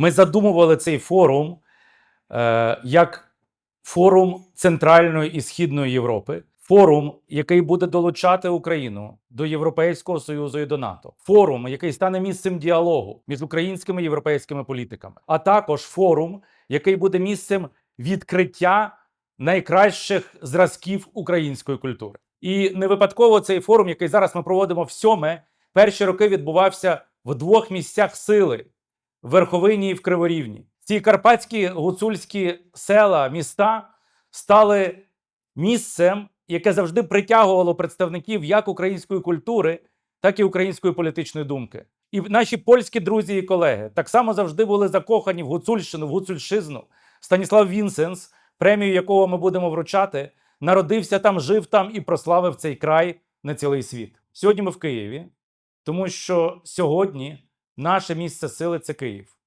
Ми задумували цей форум е, як форум Центральної і Східної Європи, форум, який буде долучати Україну до Європейського Союзу і до НАТО, форум, який стане місцем діалогу між українськими і європейськими політиками, а також форум, який буде місцем відкриття найкращих зразків української культури. І не випадково цей форум, який зараз ми проводимо в сьоме, перші роки відбувався в двох місцях сили Верховині і в Криворівні. Ці карпатські гуцульські села, міста стали місцем, яке завжди притягувало представників як української культури, так і української політичної думки. І наші польські друзі і колеги так само завжди були закохані в гуцульщину, в гуцульщизну. Станіслав Вінсенс, премію якого ми будемо вручати, народився там, жив там і прославив цей край на цілий світ. Сьогодні ми в Києві, тому що сьогодні наше місце сили це Київ.